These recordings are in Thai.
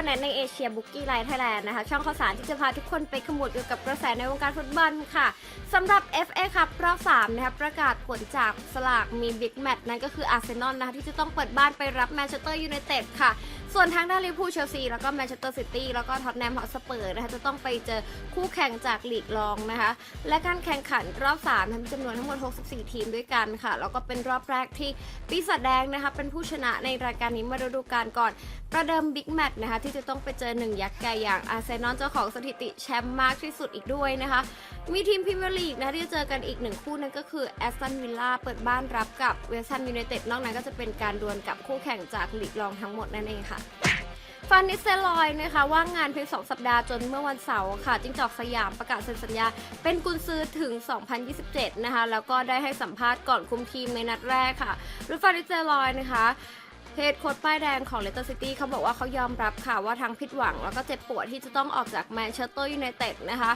ก็แนทในเอเชียบุกกี้ไลท์ไทยแลนด์นะคะ ช่องข่าวสารที่จะพาทุกคนไปขมวดเกี่ยวกับกระแสในวงการฟุตบอลค่ะสำหรับ FA ครับรอบ3นะคะประกาศผลจากสลากมีบิ๊กแมตช์นั่นก็คืออาร์เซนอลนะคะที่จะต้องเปิดบ้านไปรับแมนเชสเตอร์ยูไนเต็ดค่ะ ส่วนทางด้านลิเวอร์พูลเชลซีแล้วก็แมนเชสเตอร์ซิตี้แล้วก็ท็อตแนมฮอตสเปอร์นะคะจะต้องไปเจอคู่แข่งจากลีกรองนะคะ และการแข่งขันรอบ3ทั้งจำนวนทั้งหมด 64 ทีมด้วยกันค่ะแล้วก็เป็นรอบแรกที่ปีศาจแดงนะคะเป็นผู้ชนะในรายการนี้มาฤดูกาลก่อนประเดิมบิ๊กแมตช์นะคะที่จะต้องไปเจอหนึ่งยักษ์ใหญ่อย่างอาร์เซนอลเจ้าของสถิติแชมป์มากที่สุดอีกด้วยนะคะ มีทีมพรีเมียร์ลีกนะที่จะเจอกันอีกหนึ่งคู่นั่นก็คือแอสตันวิลล่าเปิดบ้านรับกับเวสต์แฮมยูไนเต็ดนอกนั้นก็จะเป็นการดวลกับคู่แข่งจากลีกรองทั้งหมดนั่นเองค่ะฟานนิสเซลอยนะคะว่างงานเพียง 2 สัปดาห์จนเมื่อวันเสาร์ค่ะจิงจอกสยามประกาศเซ็นสัญญา เป็นกุนซือถึง 2027 นะคะ แล้วก็ได้ให้สัมภาษณ์ก่อนคุมทีมในนัดแรกค่ะโดยฟานนิสเซลอยนะคะ เฮดโค้ชป้ายแดงของเลสเตอร์ซิตี้เขาบอกว่าเขายอมรับค่ะว่าทั้งผิดหวัง แล้วก็เจ็บปวดที่จะต้องออกจากแมนเชสเตอร์ยูไนเต็ดนะคะ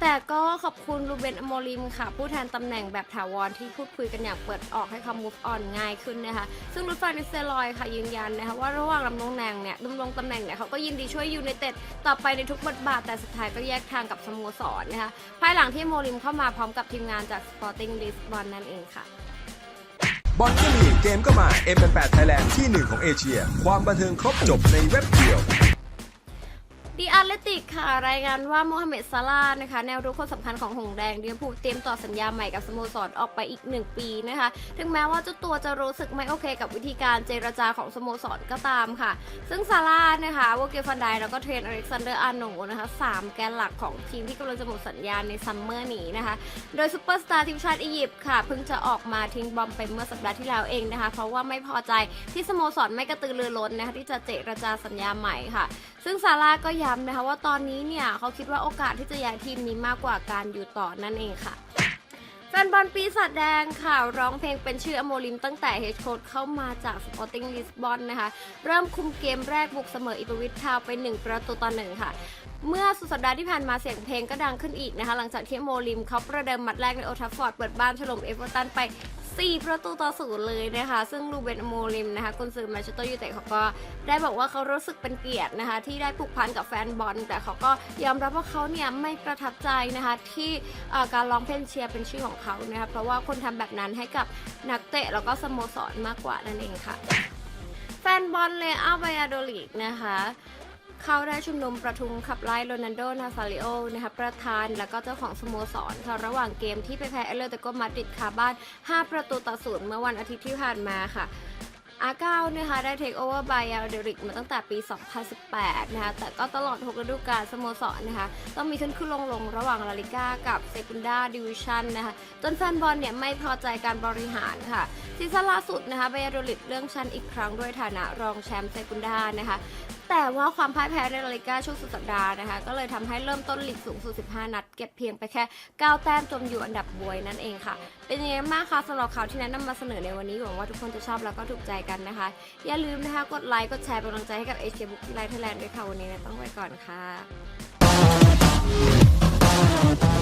แต่ก็ขอบคุณรูเบนอโมริมค่ะ ผู้แทนตำแหน่งแบบถาวรที่พูดคุยกันอย่างเปิดออกให้เขา move on ง่ายขึ้นนะคะ ซึ่งรุดฟานิสเซลอยค่ะยืนยันนะคะว่าระหว่างดำรงแหน่งเนี่ยดำรงตำแหน่งเนี่ยเขาก็ยินดีช่วยยูไนเต็ดต่อไปในทุกบทบาทแต่สุดท้ายก็แยกทางกับสโมสรนะคะภายหลังที่โมริมเข้ามาพร้อมกับทีมงานจาก Sporting Lisbon นั่นเองค่ะ บอลก็มีเกมก็มา M8 Thailand ที่หนึ่งของเอเชีย ความบันเทิงครบจบในเว็บเดียว ดี อาเลติกค่ะ รายงานว่าโมฮัมเหม็ดซาลาห์นะคะ แนวรุกคนสำคัญของหงแดงเดียพูเตรียมต่อสัญญาใหม่กับสโมสรออกไปอีก 1 ปีนะคะ ถึงแม้ว่าเจ้าตัวจะรู้สึกไม่โอเค กับวิธีการเจรจาของสโมสรก็ตามค่ะ ซึ่งซาลาห์นะคะวอเกฟันไดแล้วก็เทรนอเล็กซานเดอร์อาโนนะคะสามแกนหลักของทีมที่กำลังจะหมดสัญญาในซัมเมอร์นี้นะคะ โดยซูเปอร์สตาร์ทีมชาติอียิปต์ค่ะเพิ่งจะออกมาทิ้งบอมไปเมื่อสัปดาห์ที่แล้วเองนะคะ เพราะว่าไม่พอใจที่สโมสรไม่กระตือรือร้นนะคะที่จะเจรจาสัญญาใหม่ค่ะ ซึ่งซาร่าก็ย้ำนะคะว่าตอนนี้เนี่ยเขาคิดว่าโอกาสที่จะย้ายทีมมีมากกว่าการอยู่ต่อนั่นเองค่ะแฟนบอลปีศาจแดงค่ะ ร้องเพลงเป็นชื่ออโมลิมตั้งแต่เฮดโค้ชเข้ามาจาก Sporting Lisbon นนะคะ เริ่มคุมเกมแรกบุกเสมออิปวิททาวน์ไป 1 ประตูต่อหนึ่งค่ะ เมื่อสุดสัปดาห์ที่ผ่านมาเสียงเพลงก็ดังขึ้นอีกนะคะ หลังจากที่โมลิมเขาประเดิมมัดแรกในโอทัฟฟอร์ดเปิดบ้านถล่มเอเวอร์ตันไป 4 ประตูต่อศูนย์เลยนะคะ ซึ่งลูเบนโมลิมนะคะกุนซือแมนเชสเตอร์ยูไนเต็ดเขาก็ได้บอกว่าเขารู้สึกเป็นเกียรตินะคะ ที่ได้ผูกพันกับแฟนบอล แต่เขาก็ยอมรับว่าเขาเนี่ยไม่ประทับใจนะคะที่การร้องเพลงเชียร์เป็นชื่อของเขานะคะเพราะว่าคนทำแบบนั้นให้กับนักเตะแล้วก็สโมสรมากกว่านั่นเองค่ะ แฟนบอลเลอาบายาโดลิกนะคะ เขาได้ชุมนุมประท้วงขับไล่โรนัลโด นาซาริโอ นะคะประธาน แล้วก็เจ้าของสโมสรค่ะระหว่างเกมที่ไปแพ้เอเลอร์ตโกมาดริดคาบ้าน 5 ประตูต่อศูนย์เมื่อวันอาทิตย์ที่ผ่านมาค่ะอาเก้านะคะได้เทคโอเวอร์บายาเดริกมาตั้งแต่ปี 2018 นะคะแต่ก็ตลอด 6 ฤดูกาลสโมสรนะคะต้องมีขึ้นขึ้นลงลงระหว่างลาลิก้ากับเซกุนดาดิวิชันนะคะจนแฟนบอลเนี่ยไม่พอใจการบริหารค่ะซีซั่นล่าสุดนะคะบายาโดริกเรื่องชั้นอีกครั้งด้วยฐานะรองแชมป์เซกุนดานะคะ แต่ว่าความพ่ายแพ้ในลาลิก้าช่วงสุดสัปดาห์นะคะ ก็เลยทำให้เริ่มต้นลีกสูงสุด 15 นัด เก็บเพียงไปแค่ 9 แต้มจมอยู่อันดับบวยนั่นเองค่ะ เป็นยังไงบ้างคะสำหรับข่าวที่แนะนำมาเสนอในวันนี้หวังว่าทุกคนจะชอบแล้วก็ถูกใจกันนะคะ อย่าลืมนะคะกดไลค์กดแชร์เป็นกำลังใจให้กับเอเชียบุ๊กไลท์ไทยแลนด์ด้วยค่ะวันนี้นะต้องไปก่อนค่ะ